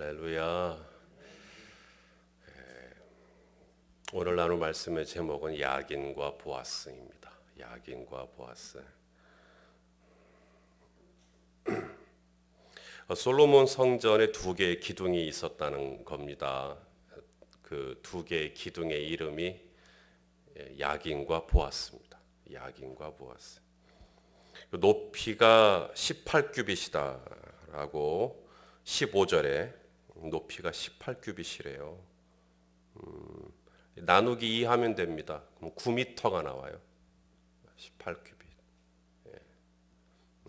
할렐루야. 예, 오늘 나눌 말씀의 제목은 야긴과 보아스입니다. 야긴과 보아스. 어, 솔로몬 성전에 두 개의 기둥이 있었다는 겁니다. 그 두 개의 기둥의 이름이 예, 야긴과 보아스입니다. 야긴과 보아스. 그 높이가 18규빗이다라고 15절에 높이가 18규빗이래요. 음, 나누기 2 하면 됩니다. 그럼 9m가 나와요. 18규빗. 예.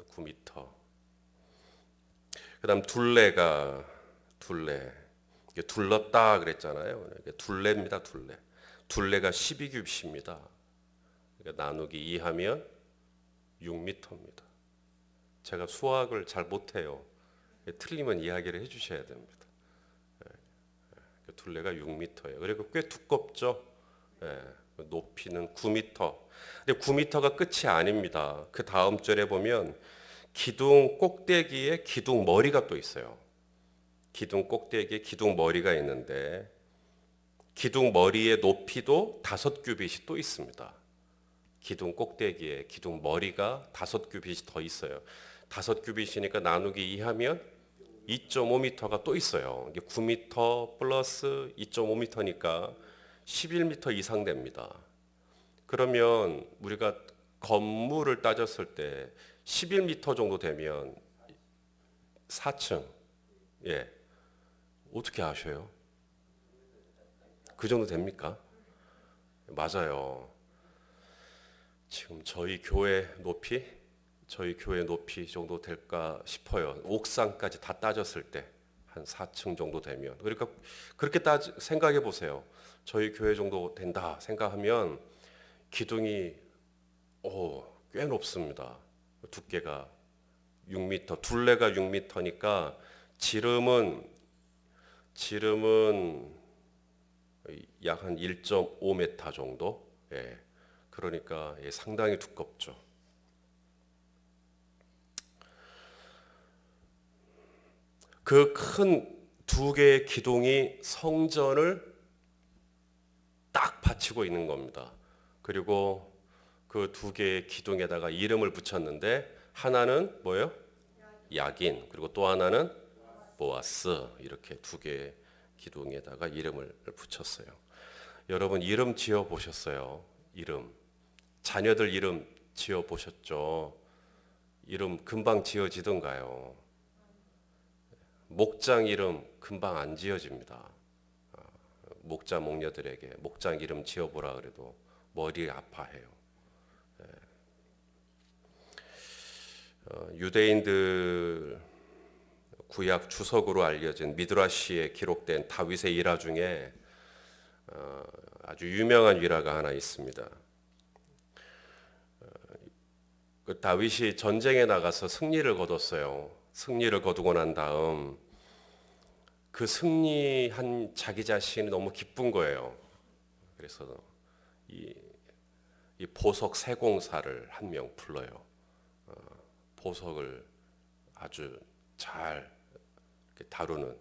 9m. 그다음 둘레가 둘레. 이게 둘렀다 그랬잖아요. 이게 둘레입니다. 둘레. 둘레가 12규빗입니다. 그러니까 나누기 2 하면 6m입니다. 제가 수학을 잘 못해요. 틀리면 이야기를 해주셔야 됩니다. 둘레가 6m예요. 그리고 꽤 두껍죠. 예, 높이는 9m. 근데 9m가 끝이 아닙니다. 그 다음 절에 보면 기둥 꼭대기에 기둥 머리가 또 있어요. 기둥 꼭대기에 기둥 머리가 있는데 기둥 머리의 높이도 다섯 규빗이 또 있습니다. 기둥 꼭대기에 기둥 머리가 다섯 규빗이 더 있어요. 다섯 규빗이니까 나누기 2 하면 2.5m가 또 있어요. 이게 9m 플러스 2.5m니까 11m 이상 됩니다. 그러면 우리가 건물을 따졌을 때 11m 정도 되면 4층. 예. 어떻게 아셔요? 그 정도 됩니까? 맞아요. 지금 저희 교회 높이 저희 교회 높이 정도 될까 싶어요. 옥상까지 다 따졌을 때 한 4층 정도 되면 그러니까 그렇게 따 생각해 보세요. 저희 교회 정도 된다 생각하면 기둥이 오, 꽤 높습니다. 두께가 6m, 둘레가 6m니까 지름은 지름은 약 한 1.5m 정도. 예. 그러니까 예, 상당히 두껍죠. 그 큰 두 개의 기둥이 성전을 딱 받치고 있는 겁니다. 그리고 그 두 개의 기둥에다가 이름을 붙였는데 하나는 뭐예요? 야긴 그리고 또 하나는 보아스 이렇게 두 개의 기둥에다가 이름을 붙였어요. 여러분 이름 지어 보셨어요? 이름 자녀들 이름 지어 보셨죠? 이름 금방 지어지던가요? 목장 이름 금방 안 지어집니다. 아, 목자 목녀들에게 목장 이름 지어보라 그래도 머리 아파해요. 예. 어, 유대인들 구약 주석으로 알려진 미드라시에 기록된 다윗의 일화 중에 어, 아주 유명한 일화가 하나 있습니다. 어, 그 다윗이 전쟁에 나가서 승리를 거뒀어요. 승리를 거두고 난 다음 그 승리한 자기 자신이 너무 기쁜 거예요. 그래서 이, 이 보석 세공사를 한 명 불러요. 어, 보석을 아주 잘 다루는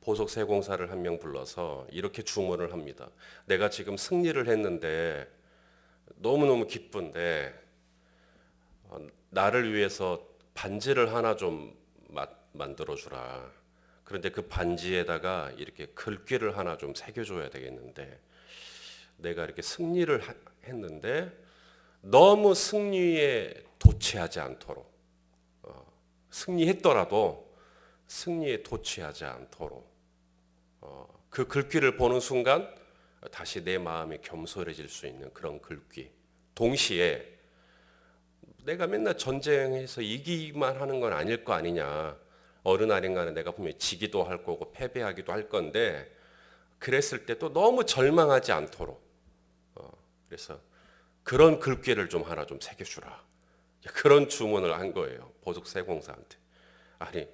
보석 세공사를 한 명 불러서 이렇게 주문을 합니다. 내가 지금 승리를 했는데 너무너무 기쁜데 어, 나를 위해서 반지를 하나 좀 만들어 주라. 그런데 그 반지에다가 이렇게 글귀를 하나 좀 새겨줘야 되겠는데 내가 이렇게 승리를 했는데 너무 승리에 도취하지 않도록 어, 승리했더라도 승리에 도취하지 않도록 어, 그 글귀를 보는 순간 다시 내 마음이 겸손해질 수 있는 그런 글귀 동시에 내가 맨날 전쟁에서 이기만 하는 건 아닐 거 아니냐. 어느 날인가는 내가 분명히 지기도 할 거고 패배하기도 할 건데 그랬을 때 또 너무 절망하지 않도록 어, 그래서 그런 글귀를 좀 하나 좀 새겨주라. 그런 주문을 한 거예요. 보석 세공사한테. 아니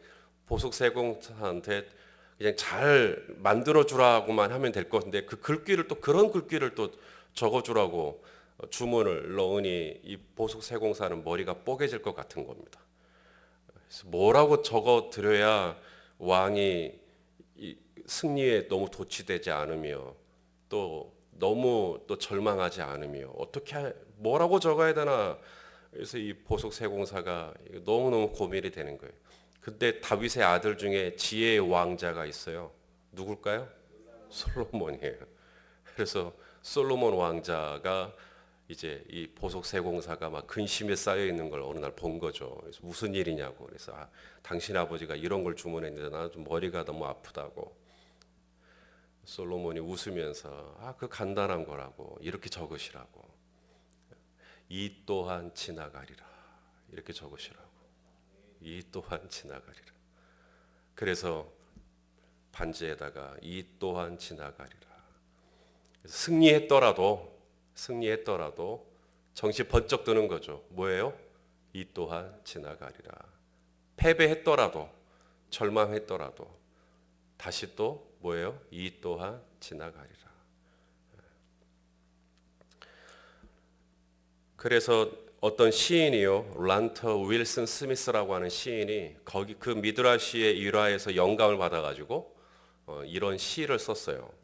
보석 세공사한테 그냥 잘 만들어 주라고만 하면 될 건데 그 글귀를 또 그런 글귀를 또 적어 주라고 주문을 넣으니 이 보석 세공사는 머리가 뽀개질 것 같은 겁니다. 뭐라고 적어 드려야 왕이 이 승리에 너무 도취되지 않으며 또 너무 또 절망하지 않으며 어떻게 하- 뭐라고 적어야 되나 그래서 이 보석 세공사가 너무 너무 고민이 되는 거예요. 근데 다윗의 아들 중에 지혜의 왕자가 있어요. 누굴까요? 솔로몬이에요. 그래서 솔로몬 왕자가 이제 이 보석 세공사가 막 근심에 쌓여 있는 걸 어느 날 본 거죠. 그래서 무슨 일이냐고. 그래서 아, 당신 아버지가 이런 걸 주문했는데 나는 좀 머리가 너무 아프다고. 솔로몬이 웃으면서 아, 그 간단한 거라고 이렇게 적으시라고. 이 또한 지나가리라. 이렇게 적으시라고. 이 또한 지나가리라. 그래서 반지에다가 이 또한 지나가리라. 승리했더라도 승리했더라도 정신 번쩍 드는 거죠. 뭐예요? 이 또한 지나가리라. 패배했더라도 절망했더라도 다시 또 뭐예요? 이 또한 지나가리라. 그래서 어떤 시인이요, 란터 윌슨 스미스라고 하는 시인이 거기 그 미드라시의 일화에서 영감을 받아가지고 어, 이런 시를 썼어요.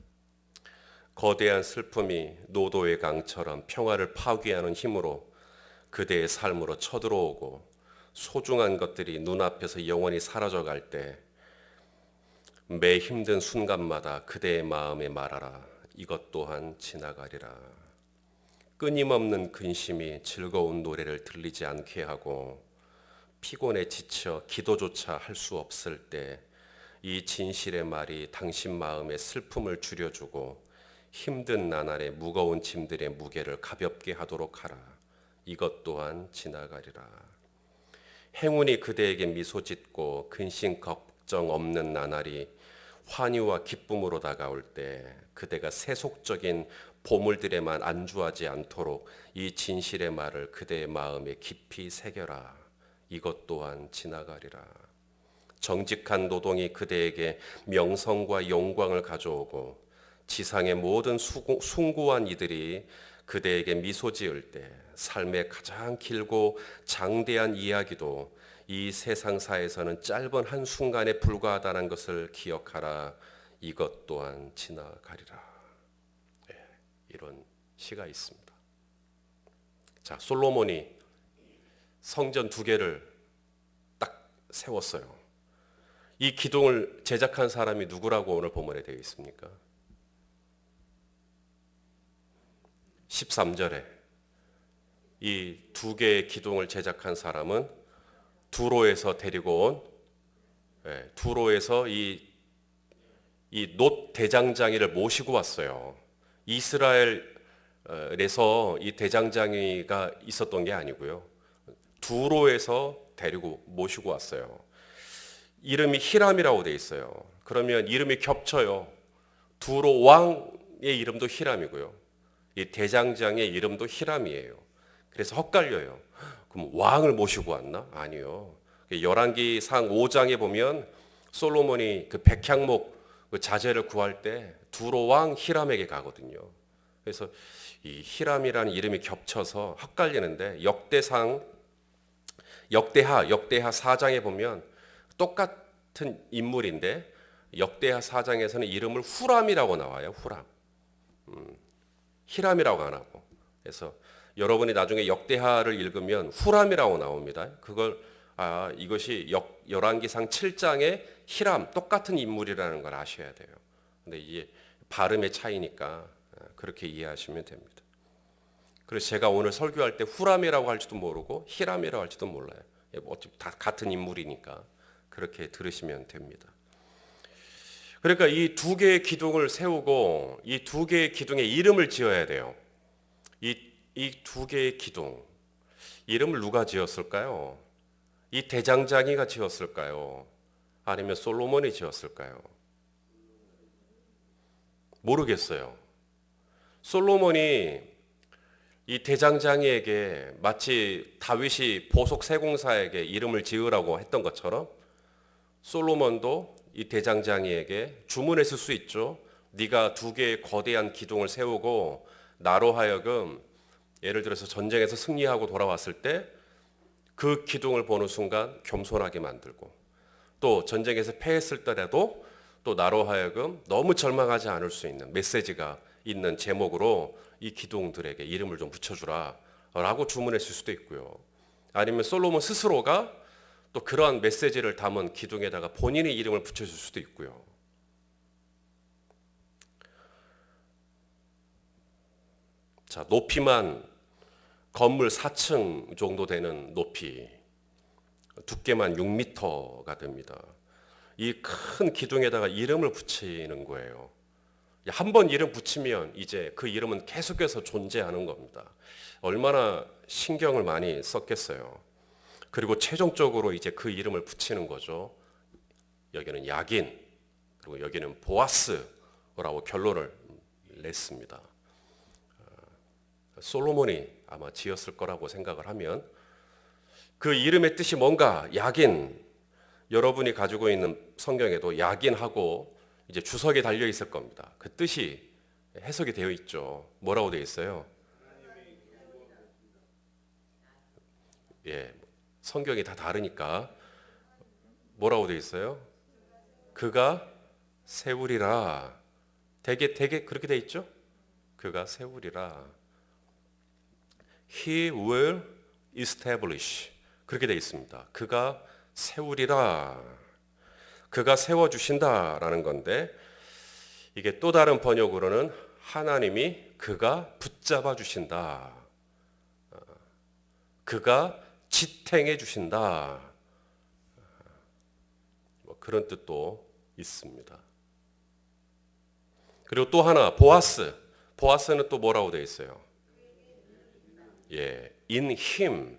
거대한 슬픔이 노도의 강처럼 평화를 파괴하는 힘으로 그대의 삶으로 쳐들어오고 소중한 것들이 눈앞에서 영원히 사라져갈 때 매 힘든 순간마다 그대의 마음에 말하라. 이것 또한 지나가리라. 끊임없는 근심이 즐거운 노래를 들리지 않게 하고 피곤에 지쳐 기도조차 할 수 없을 때 이 진실의 말이 당신 마음의 슬픔을 줄여주고 힘든 나날의 무거운 짐들의 무게를 가볍게 하도록 하라. 이것 또한 지나가리라. 행운이 그대에게 미소 짓고 근심 걱정 없는 나날이 환희와 기쁨으로 다가올 때 그대가 세속적인 보물들에만 안주하지 않도록 이 진실의 말을 그대의 마음에 깊이 새겨라. 이것 또한 지나가리라. 정직한 노동이 그대에게 명성과 영광을 가져오고 지상의 모든 숭고한 이들이 그대에게 미소 지을 때 삶의 가장 길고 장대한 이야기도 이 세상사에서는 짧은 한 순간에 불과하다는 것을 기억하라. 이것 또한 지나가리라. 예, 이런 시가 있습니다. 자, 솔로몬이 성전 두 개를 딱 세웠어요. 이 기둥을 제작한 사람이 누구라고 오늘 본문에 되어 있습니까? 13절에 이 두 개의 기둥을 제작한 사람은 두로에서 데리고 온 예, 두로에서 이 이놋 대장장이를 모시고 왔어요. 이스라엘에서 이 대장장이가 있었던 게 아니고요. 두로에서 데리고 모시고 왔어요. 이름이 히람이라고 돼 있어요. 그러면 이름이 겹쳐요. 두로 왕의 이름도 히람이고요. 이 대장장의 이름도 히람이에요. 그래서 헛갈려요. 그럼 왕을 모시고 왔나? 아니요. 열왕기 상 5장에 보면 솔로몬이 그 백향목 그 자재를 구할 때 두로 왕 히람에게 가거든요. 그래서 이 히람이라는 이름이 겹쳐서 헛갈리는데 역대상 역대하 역대하 4장에 보면 똑같은 인물인데 역대하 4장에서는 이름을 후람이라고 나와요. 후람. 음, 히람이라고 안 하고. 그래서 여러분이 나중에 역대하를 읽으면 후람이라고 나옵니다. 그걸 아, 이것이 역, 열왕기상 7장의 히람 똑같은 인물이라는 걸 아셔야 돼요. 근데 이게 발음의 차이니까 그렇게 이해하시면 됩니다. 그래서 제가 오늘 설교할 때 후람이라고 할지도 모르고 히람이라고 할지도 몰라요. 어차피 다 같은 인물이니까 그렇게 들으시면 됩니다. 그러니까 이 두 개의 기둥을 세우고 이 두 개의 기둥에 이름을 지어야 돼요. 이 이 두 개의 기둥 이름을 누가 지었을까요? 이 대장장이가 지었을까요? 아니면 솔로몬이 지었을까요? 모르겠어요. 솔로몬이 이 대장장이에게 마치 다윗이 보석 세공사에게 이름을 지으라고 했던 것처럼 솔로몬도 이 대장장이에게 주문했을 수 있죠. 네가 두 개의 거대한 기둥을 세우고 나로 하여금 예를 들어서 전쟁에서 승리하고 돌아왔을 때 그 기둥을 보는 순간 겸손하게 만들고 또 전쟁에서 패했을 때라도 또 나로 하여금 너무 절망하지 않을 수 있는 메시지가 있는 제목으로 이 기둥들에게 이름을 좀 붙여주라 라고 주문했을 수도 있고요. 아니면 솔로몬 스스로가 또 그러한 메시지를 담은 기둥에다가 본인의 이름을 붙여줄 수도 있고요. 자, 높이만 건물 4층 정도 되는 높이, 두께만 6m가 됩니다. 이 큰 기둥에다가 이름을 붙이는 거예요. 한 번 이름 붙이면 이제 그 이름은 계속해서 존재하는 겁니다. 얼마나 신경을 많이 썼겠어요. 그리고 최종적으로 이제 그 이름을 붙이는 거죠. 여기는 야긴, 그리고 여기는 보아스라고 결론을 냈습니다. 솔로몬이 아마 지었을 거라고 생각을 하면 그 이름의 뜻이 뭔가 야긴 여러분이 가지고 있는 성경에도 야긴하고 이제 주석에 달려 있을 겁니다. 그 뜻이 해석이 되어 있죠. 뭐라고 되어 있어요? 예, 성경이 다 다르니까 뭐라고 되어 있어요? 그가 세우리라. 되게 되게 그렇게 돼 있죠? 그가 세우리라. He will establish. 그렇게 돼 있습니다. 그가 세우리라. 그가 세워 주신다라는 건데 이게 또 다른 번역으로는 하나님이 그가 붙잡아 주신다. 그가 지탱해 주신다. 뭐 그런 뜻도 있습니다. 그리고 또 하나 보아스. 보아스는 또 뭐라고 되어 있어요? 예, in him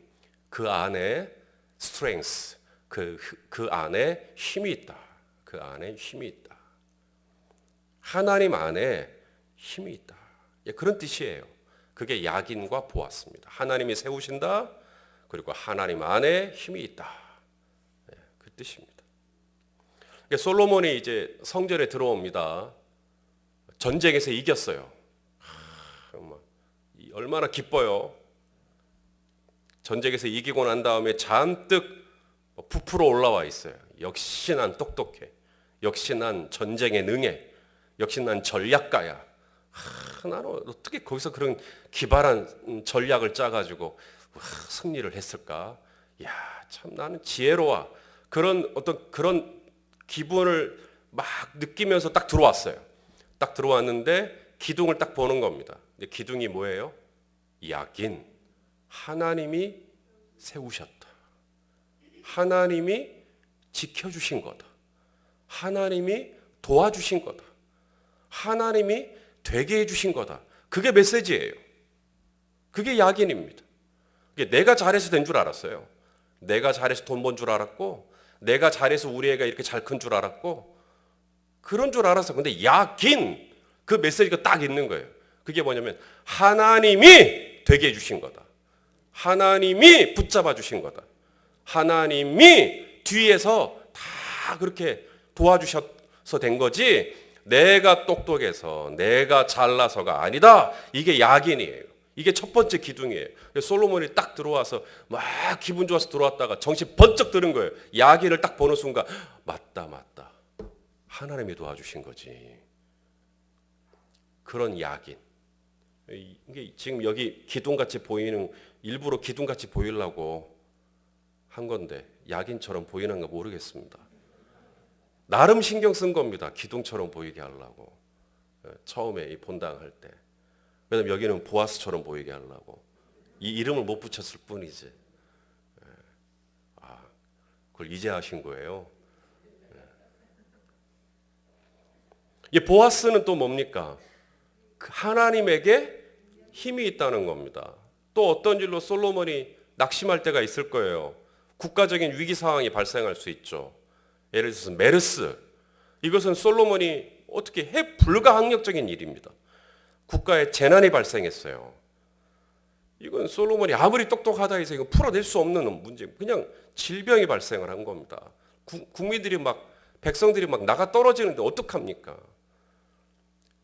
그 안에 strength 그, 그 안에 힘이 있다. 그 안에 힘이 있다. 하나님 안에 힘이 있다. 예, 그런 뜻이에요. 그게 약인과 보았습니다. 하나님이 세우신다. 그리고 하나님 안에 힘이 있다. 예, 그 뜻입니다. 솔로몬이 이제 성전에 들어옵니다. 전쟁에서 이겼어요. 얼마나 기뻐요. 전쟁에서 이기고 난 다음에 잔뜩 부풀어 올라와 있어요. 역시 난 똑똑해. 역시 난 전쟁에 능해. 역시 난 전략가야. 하, 나는 어떻게 거기서 그런 기발한 전략을 짜가지고 와, 승리를 했을까? 야, 참 나는 지혜로워. 그런 어떤 그런 기분을 막 느끼면서 딱 들어왔어요. 딱 들어왔는데 기둥을 딱 보는 겁니다. 기둥이 뭐예요? 야긴. 하나님이 세우셨다. 하나님이 지켜주신 거다. 하나님이 도와주신 거다. 하나님이 되게 해주신 거다. 그게 메시지예요. 그게 약인입니다. 내가 잘해서 된 줄 알았어요. 내가 잘해서 돈 번 줄 알았고, 내가 잘해서 우리 애가 이렇게 잘 큰 줄 알았고, 그런 줄 알았어. 근데 약인 그 메시지가 딱 있는 거예요. 그게 뭐냐면 하나님이 되게 해주신 거다. 하나님이 붙잡아 주신 거다. 하나님이 뒤에서 다 그렇게 도와주셔서 된 거지 내가 똑똑해서 내가 잘나서가 아니다. 이게 약인이에요. 이게 첫 번째 기둥이에요. 솔로몬이 딱 들어와서 막 기분 좋아서 들어왔다가 정신 번쩍 드는 거예요. 야긴을 딱 보는 순간 맞다 맞다. 하나님이 도와주신 거지. 그런 야긴. 이게 지금 여기 기둥같이 보이는 일부러 기둥같이 보이려고 한 건데 약인처럼 보이는 거 모르겠습니다. 나름 신경 쓴 겁니다. 기둥처럼 보이게 하려고. 예, 처음에 이 본당할 때. 왜냐면 여기는 보아스처럼 보이게 하려고. 이 이름을 못 붙였을 뿐이지. 예. 아, 그걸 이제 하신 거예요. 예. 이 보아스는 또 뭡니까? 그 하나님에게 힘이 있다는 겁니다. 또 어떤 일로 솔로몬이 낙심할 때가 있을 거예요. 국가적인 위기 상황이 발생할 수 있죠. 예를 들어서 메르스. 이것은 솔로몬이 어떻게 해 불가항력적인 일입니다. 국가에 재난이 발생했어요. 이건 솔로몬이 아무리 똑똑하다 해서 이거 풀어낼 수 없는 문제. 그냥 질병이 발생을 한 겁니다. 구, 국민들이 막 백성들이 막 나가 떨어지는데 어떡합니까?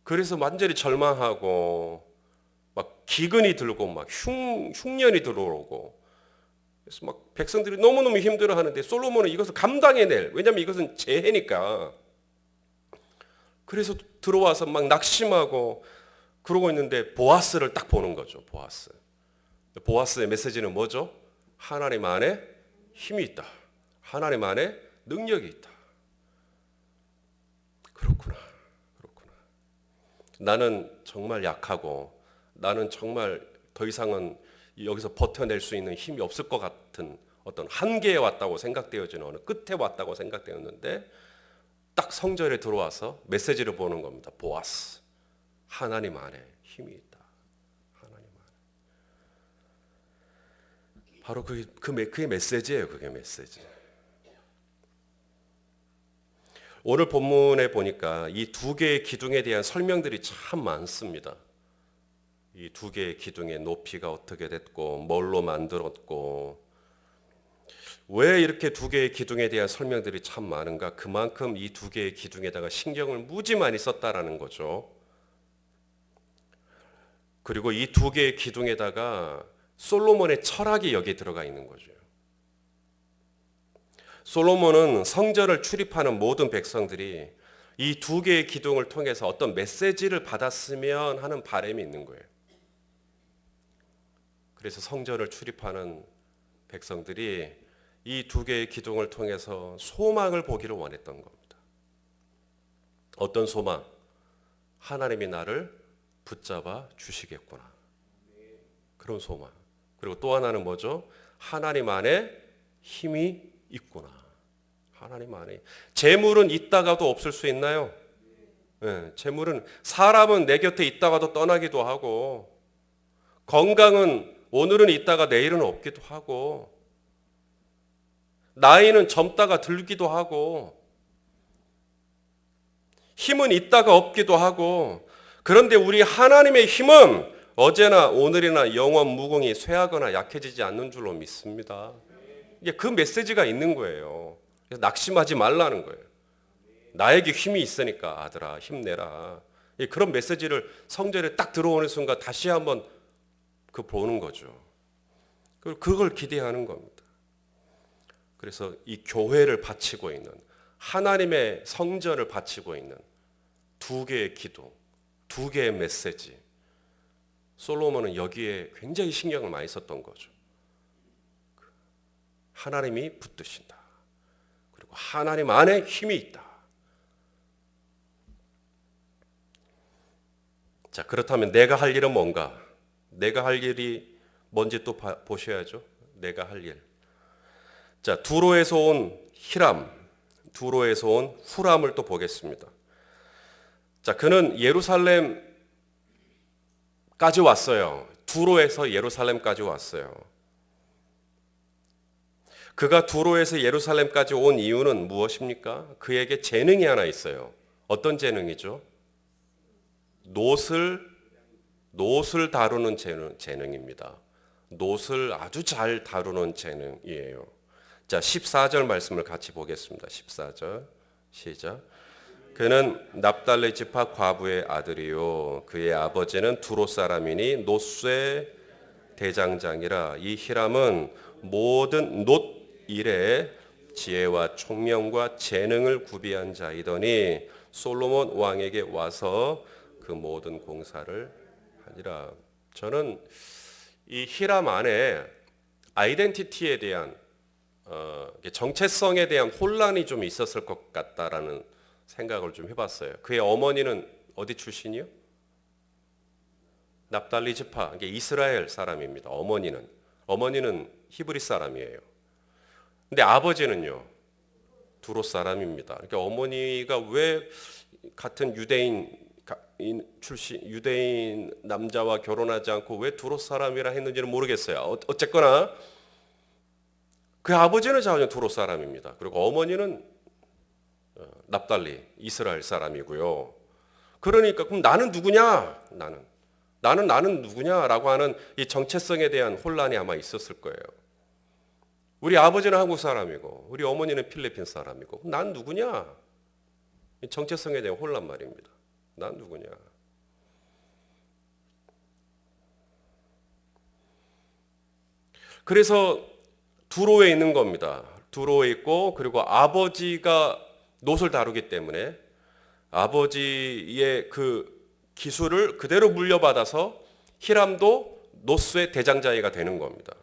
그래서 완전히 절망하고 막 기근이 들고 막 흉, 흉년이 들어오고 그래서 막 백성들이 너무너무 힘들어하는데 솔로몬은 이것을 감당해낼 왜냐하면 이것은 재해니까 그래서 들어와서 막 낙심하고 그러고 있는데 보아스를 딱 보는 거죠. 보아스. 보아스의 메시지는 뭐죠? 하나님 안에 힘이 있다. 하나님 안에 능력이 있다. 그렇구나. 그렇구나. 나는 정말 약하고 나는 정말 더 이상은 여기서 버텨낼 수 있는 힘이 없을 것 같은 어떤 한계에 왔다고 생각되어지는 어느 끝에 왔다고 생각되었는데 딱 성절에 들어와서 메시지를 보는 겁니다. 보아스. 하나님 안에 힘이 있다. 하나님 안에. 바로 그, 그, 메- 그게 메시지예요. 그게 메시지. 오늘 본문에 보니까 이 두 개의 기둥에 대한 설명들이 참 많습니다. 이 두 개의 기둥의 높이가 어떻게 됐고, 뭘로 만들었고, 왜 이렇게 두 개의 기둥에 대한 설명들이 참 많은가? 그만큼 이 두 개의 기둥에다가 신경을 무지 많이 썼다라는 거죠. 그리고 이 두 개의 기둥에다가 솔로몬의 철학이 여기에 들어가 있는 거죠. 솔로몬은 성전을 출입하는 모든 백성들이 이 두 개의 기둥을 통해서 어떤 메시지를 받았으면 하는 바람이 있는 거예요. 그래서 성전을 출입하는 백성들이 이 두 개의 기둥을 통해서 소망을 보기를 원했던 겁니다. 어떤 소망? 하나님이 나를 붙잡아 주시겠구나. 그런 소망. 그리고 또 하나는 뭐죠? 하나님 안에 힘이 있구나. 하나님 안에. 재물은 있다가도 없을 수 있나요? 예, 재물은 사람은 내 곁에 있다가도 떠나기도 하고 건강은 오늘은 있다가 내일은 없기도 하고 나이는 젊다가 들기도 하고 힘은 있다가 없기도 하고 그런데 우리 하나님의 힘은 어제나 오늘이나 영원 무궁히 쇠하거나 약해지지 않는 줄로 믿습니다. 이게 그 메시지가 있는 거예요. 그래서 낙심하지 말라는 거예요. 나에게 힘이 있으니까 아들아 힘내라. 예, 그런 메시지를 성전에 딱 들어오는 순간 다시 한번 그 보는 거죠. 그걸 기대하는 겁니다. 그래서 이 교회를 바치고 있는 하나님의 성전을 바치고 있는 두 개의 기도, 두 개의 메시지. 솔로몬은 여기에 굉장히 신경을 많이 썼던 거죠. 하나님이 붙드신다. 그리고 하나님 안에 힘이 있다. 자, 그렇다면 내가 할 일은 뭔가? 내가 할 일이 뭔지 또 봐- 보셔야죠. 내가 할 일. 자, 두로에서 온 히람, 두로에서 온 후람을 또 보겠습니다. 자, 그는 예루살렘까지 왔어요. 두로에서 예루살렘까지 왔어요. 그가 두로에서 예루살렘까지 온 이유는 무엇입니까? 그에게 재능이 하나 있어요. 어떤 재능이죠? 노슬 노슬 다루는 재능, 재능입니다. 노슬 아주 잘 다루는 재능이에요. 자, 14절 말씀을 같이 보겠습니다. 14절. 시작. 그는 납달레 지파 과부의 아들이요 그의 아버지는 두로 사람이니 노스의 대장장이라 이 히람은 모든 놋 일에 지혜와 총명과 재능을 구비한 자이더니 솔로몬 왕에게 와서 그 모든 공사를 하니라. 저는 이 히람 안에 아이덴티티에 대한 어, 정체성에 대한 혼란이 좀 있었을 것 같다라는 생각을 좀 해봤어요. 그의 어머니는 어디 출신이요? 납달리 지파, 이게 이스라엘 사람입니다. 어머니는 어머니는 히브리 사람이에요. 근데 아버지는요 두로 사람입니다. 그러니까 어머니가 왜 같은 유대인 출신 유대인 남자와 결혼하지 않고 왜 두로 사람이라 했는지는 모르겠어요. 어- 어쨌거나 그 아버지는 자연 두로 사람입니다. 그리고 어머니는 어, 납달리 이스라엘 사람이고요. 그러니까 그럼 나는 누구냐? 나는 나는 나는 누구냐라고 하는 이 정체성에 대한 혼란이 아마 있었을 거예요. 우리 아버지는 한국 사람이고 우리 어머니는 필리핀 사람이고 난 누구냐? 이 정체성에 대한 혼란 말입니다. 난 누구냐? 그래서 두로에 있는 겁니다. 두로에 있고 그리고 아버지가 놋을 다루기 때문에 아버지의 그 기술을 그대로 물려받아서 히람도 노스의 대장자이가 되는 겁니다.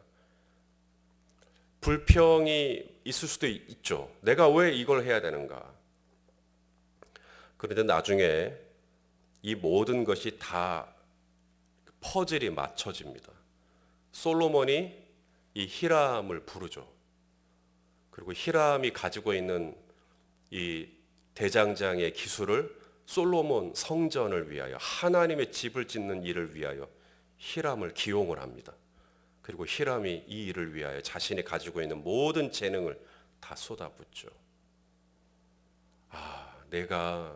불평이 있을 수도 있죠. 내가 왜 이걸 해야 되는가? 그런데 나중에 이 모든 것이 다 퍼즐이 맞춰집니다. 솔로몬이 이 히람을 부르죠. 그리고 히람이 가지고 있는 이 대장장의 기술을 솔로몬 성전을 위하여 하나님의 집을 짓는 일을 위하여 히람을 기용을 합니다. 그리고 히람이 이 일을 위하여 자신이 가지고 있는 모든 재능을 다 쏟아붓죠. 아, 내가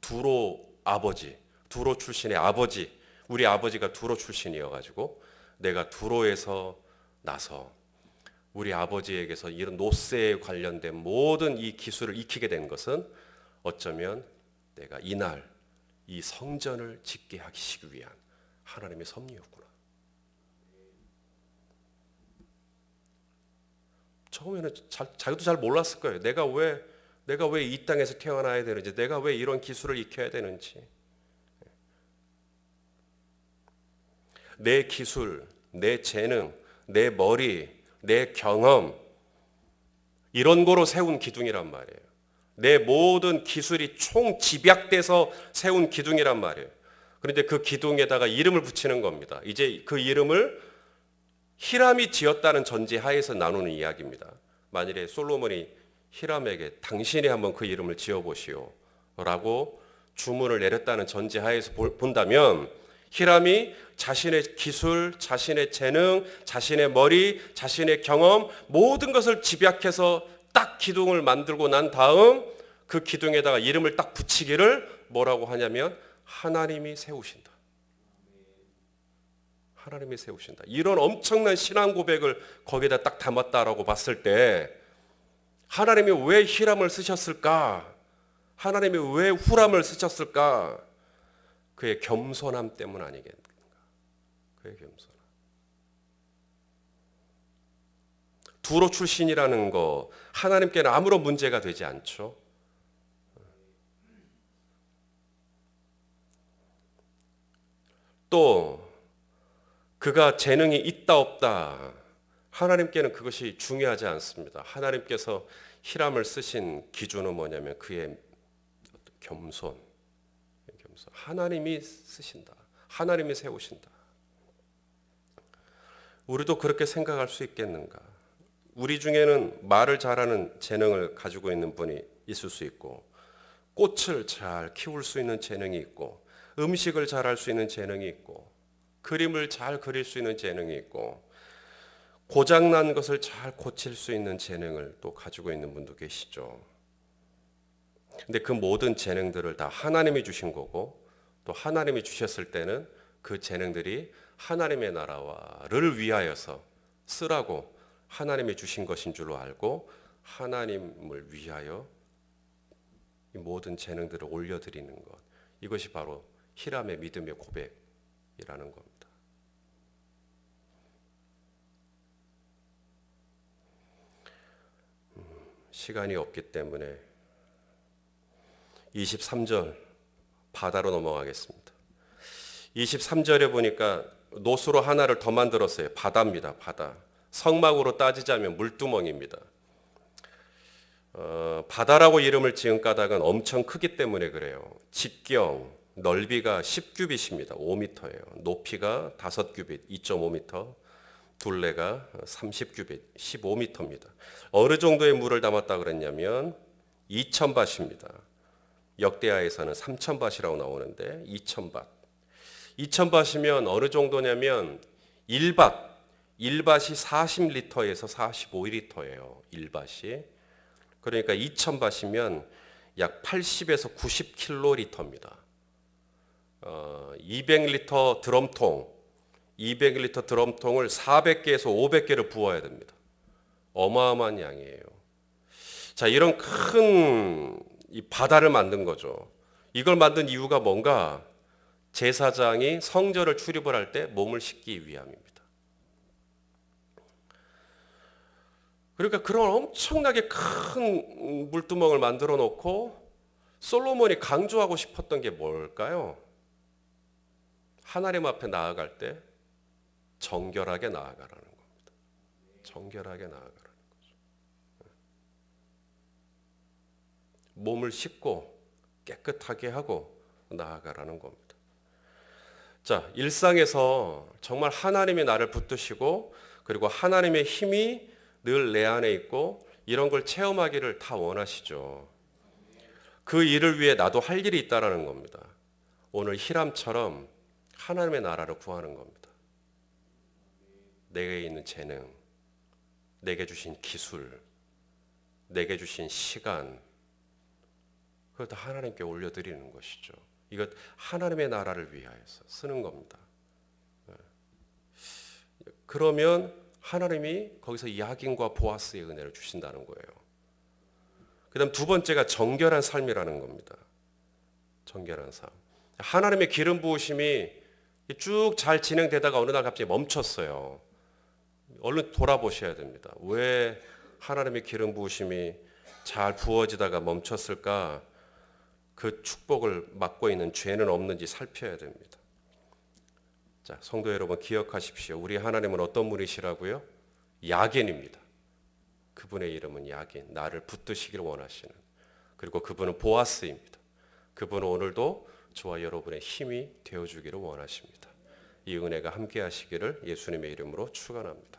두로 아버지, 두로 출신의 아버지, 우리 아버지가 두로 출신이어 가지고 내가 두로에서 나서 우리 아버지에게서 이런 노세에 관련된 모든 이 기술을 익히게 된 것은 어쩌면 내가 이날 이 성전을 짓게 하기 위한 하나님의 섭리였구나. 처음에는 자, 자기도 잘 몰랐을 거예요. 내가 왜 내가 왜 이 땅에서 태어나야 되는지, 내가 왜 이런 기술을 익혀야 되는지. 내 기술, 내 재능, 내 머리, 내 경험 이런 거로 세운 기둥이란 말이에요. 내 모든 기술이 총 집약돼서 세운 기둥이란 말이에요. 그런데 그 기둥에다가 이름을 붙이는 겁니다. 이제 그 이름을 히람이 지었다는 전제 하에서 나누는 이야기입니다. 만일에 솔로몬이 히람에게 당신이 한번 그 이름을 지어 보시오 라고 주문을 내렸다는 전제 하에서 본다면 히람이 자신의 기술, 자신의 재능, 자신의 머리, 자신의 경험 모든 것을 집약해서 딱 기둥을 만들고 난 다음 그 기둥에다가 이름을 딱 붙이기를 뭐라고 하냐면 하나님이 세우신다. 하나님이 세우신다. 이런 엄청난 신앙 고백을 거기다 딱 담았다라고 봤을 때 하나님이 왜 히람을 쓰셨을까? 하나님이 왜 후람을 쓰셨을까? 그의 겸손함 때문 아니겠는가? 그의 겸손함. 두로 출신이라는 거 하나님께는 아무런 문제가 되지 않죠. 또 그가 재능이 있다 없다 하나님께는 그것이 중요하지 않습니다. 하나님께서 히람을 쓰신 기준은 뭐냐면 그의 겸손, 겸손. 하나님이 쓰신다. 하나님이 세우신다. 우리도 그렇게 생각할 수 있겠는가? 우리 중에는 말을 잘하는 재능을 가지고 있는 분이 있을 수 있고, 꽃을 잘 키울 수 있는 재능이 있고, 음식을 잘할 수 있는 재능이 있고, 그림을 잘 그릴 수 있는 재능이 있고, 고장난 것을 잘 고칠 수 있는 재능을 또 가지고 있는 분도 계시죠. 근데 그 모든 재능들을 다 하나님이 주신 거고 또 하나님이 주셨을 때는 그 재능들이 하나님의 나라와를 위하여서 쓰라고 하나님이 주신 것인 줄로 알고 하나님을 위하여 이 모든 재능들을 올려드리는 것 이것이 바로 히람의 믿음의 고백이라는 겁니다. 시간이 없기 때문에 23절 바다로 넘어가겠습니다. 23절에 보니까 노수로 하나를 더 만들었어요. 바다입니다. 바다. 성막으로 따지자면 물두멍입니다. 어, 바다라고 이름을 지은 까닭은 엄청 크기 때문에 그래요. 직경 넓이가 10규빗입니다. 5m예요. 높이가 5규빗, 2.5m. 둘레가 30규빗, 15m입니다. 어느 정도의 물을 담았다 그랬냐면 2,000밭입니다. 역대하에서는 3,000밭이라고 나오는데 2,000밭. 2,000밭이면 어느 정도냐면 1밭, 1밭이 40리터에서 45리터예요. 1밭이. 그러니까 2,000밭이면 약 80에서 90킬로리터입니다. 어, 200리터 드럼통, 200리터 드럼통을 400개에서 500개를 부어야 됩니다. 어마어마한 양이에요. 자, 이런 큰 바다를 만든 거죠. 이걸 만든 이유가 뭔가 제사장이 성전을 출입을 할 때 몸을 씻기 위함입니다. 그러니까 그런 엄청나게 큰 물두멍을 만들어 놓고 솔로몬이 강조하고 싶었던 게 뭘까요? 하나님 앞에 나아갈 때 정결하게 나아가라는 겁니다. 정결하게 나아가라는 거죠. 몸을 씻고 깨끗하게 하고 나아가라는 겁니다. 자, 일상에서 정말 하나님이 나를 붙드시고 그리고 하나님의 힘이 늘 내 안에 있고 이런 걸 체험하기를 다 원하시죠. 그 일을 위해 나도 할 일이 있다라는 겁니다. 오늘 히람처럼 하나님의 나라를 구하는 겁니다. 내게 있는 재능, 내게 주신 기술, 내게 주신 시간, 그걸 다 하나님께 올려드리는 것이죠. 이것 하나님의 나라를 위하여서 쓰는 겁니다. 예. 그러면 하나님이 거기서 야긴과 보아스의 은혜를 주신다는 거예요. 그다음 두 번째가 정결한 삶이라는 겁니다. 정결한 삶. 하나님의 기름 부으심이 쭉 잘 진행되다가 어느 날 갑자기 멈췄어요. 얼른 돌아보셔야 됩니다. 왜 하나님의 기름 부으심이 잘 부어지다가 멈췄을까? 그 축복을 막고 있는 죄는 없는지 살펴야 됩니다. 자, 성도 여러분 기억하십시오. 우리 하나님은 어떤 분이시라고요? 야긴입니다. 그분의 이름은 야긴, 나를 붙드시길 원하시는. 그리고 그분은 보아스입니다. 그분은 오늘도 저와 여러분의 힘이 되어 주기를 원하십니다. 이 은혜가 함께 하시기를 예수님의 이름으로 축원합니다.